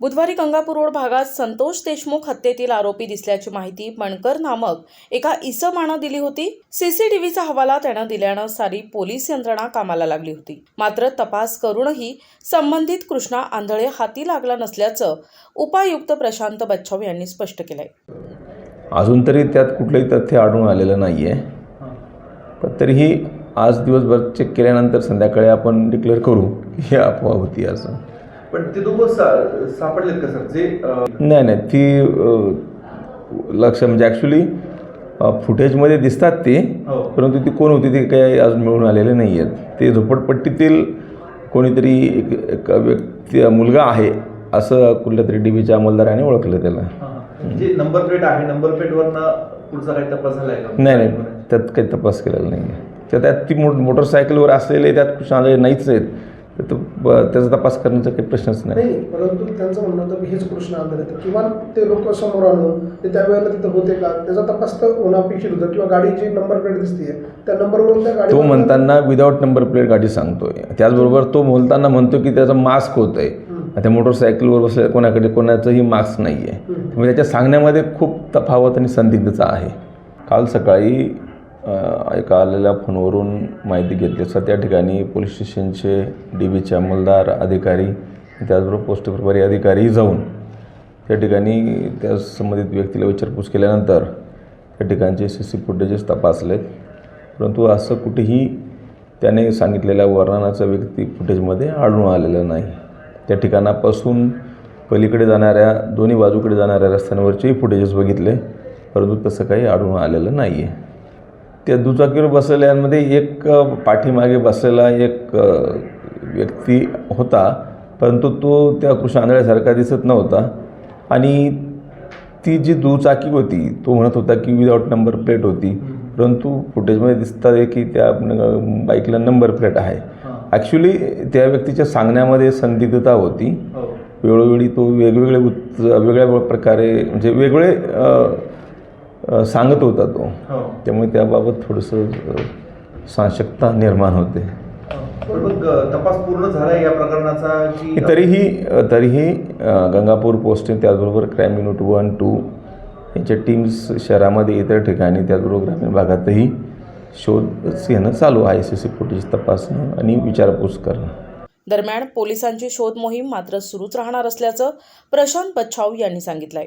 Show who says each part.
Speaker 1: बुधवारी गंगापूर रोड भागात संतोष देशमुख हत्येतील आरोपी दिसल्याची माहिती मणकर नामक एका इसमानं दिली होती. सीसीटीव्हीचा हवाला त्यानं दिल्यानं सारी पोलीस यंत्रणा कामाला लागली होती. मात्र तपास करूनही संबंधित कृष्णा आंधळे हाती लागला नसल्याचं उपायुक्त प्रशांत बच्छाव यांनी स्पष्ट केलंय.
Speaker 2: अजून तरी त्यात कुठलंही तथ्य आढळून आलेलं नाही आहे पण तरीही आज दिवसभर चेक केल्यानंतर संध्याकाळी आपण डिक्लेअर करू ही अफवा होती असं.
Speaker 3: पण ते दोघं सा सापडलेत का सर? जे
Speaker 2: नाही नाही ती लक्ष म्हणजे ॲक्च्युली फुटेजमध्ये दिसतात ते
Speaker 3: हो.
Speaker 2: परंतु ती कोण होती ते काही अजून मिळून आलेले नाही आहेत ते झोपडपट्टीतील कोणीतरी एक एक व्यक्ती मुलगा आहे असं कुठल्या तरी डी बीच्या अंमलदाराने ओळखलं त्याला.
Speaker 3: जे नंबर प्लेट आहे नंबर प्लेटवरनं पुढचा काही तपास झालाय का?
Speaker 2: नाही नाही त्यात काही तपास केलेला नाही आहे तर त्यात ती मोटरसायकलवर असलेले त्यात आलेले नाहीच आहेत. तर तो त्याचा तपास करण्याचा काही प्रश्नच नाही.
Speaker 4: परंतु त्यांचं म्हणणं होतं की हेच कृष्ण आंधळे आहेत किंवा ते लोक समोर आणून ते त्यावेळेला तिथं होते का? त्याचा तपास तर होणं अपेक्षित होतं. किंवा गाडीची नंबर प्लेट दिसते त्या नंबरवरून त्या गाडी
Speaker 2: तो म्हणताना विदाऊट नंबर प्लेट गाडी सांगतोय. त्याचबरोबर तो बोलताना म्हणतो की त्याचा मास्क होत आहे त्या मोटरसायकलवर बसल्या कोणाकडे कोणाचंही मास्क नाही आहे त्यामुळे त्याच्या सांगण्यामध्ये खूप तफावत आणि संदिग्धता आहे. काल सकाळी एका आलेल्या फोनवरून माहिती घेतली. असता त्या ठिकाणी पोलीस स्टेशनचे डी बीचे अंमलदार अधिकारी त्याचबरोबर पोस्ट प्रभारी अधिकारी जाऊन त्या ठिकाणी त्या संबंधित व्यक्तीला विचारपूस केल्यानंतर त्या ठिकाणचे सी सी फुटेजेस तपासलेत. परंतु असं कुठेही त्याने सांगितलेल्या वर्णनाचा व्यक्ती फुटेजमध्ये आढळून आलेलं नाही. त्या ठिकाणापासून पलीकडे जाणाऱ्या दोन्ही बाजूकडे जाणाऱ्या रस्त्यांवरचेही फुटेजेस बघितले परंतु तसं काही आढळून आलेलं नाही आहे त्या दुचाकीवर बसलेल्यांमध्ये एक पाठीमागे बसलेला एक व्यक्ती होता परंतु तो त्या कृष्ण आंधळ्यासारखा दिसत नव्हता. आणि ती जी दुचाकी होती तो म्हणत होता की विदाऊट नंबर प्लेट होती. परंतु फुटेजमध्ये दिसतात आहे की त्या बाईकला नंबर प्लेट आहे. ॲक्च्युली त्या व्यक्तीच्या सांगण्यामध्ये संदिग्धता होती.
Speaker 3: हो.
Speaker 2: वेळोवेळी तो वेगवेगळे उत् वेगळ्या प्रकारे म्हणजे वेगळे सांगत होता तो.
Speaker 3: हो.
Speaker 2: त्यामुळे त्याबाबत थोडंसं साशक्ता निर्माण होते.
Speaker 3: अ, तपास पूर्ण झालाय या प्रकरणाचा
Speaker 2: तरीही तरीही गंगापूर पोस्टिंग त्याचबरोबर क्राईम युनिट वन टू यांच्या टीम्स शहरामध्ये इतर ठिकाणी त्याचबरोबर ग्रामीण भागातही शोध घेणं चालू आहे. सी सी फुटेज तपासणं आणि विचारपूस करणं.
Speaker 1: दरम्यान पोलिसांची शोध मोहीम मात्र सुरूच राहणार असल्याचं प्रशांत बच्छाव यांनी सांगितलंय.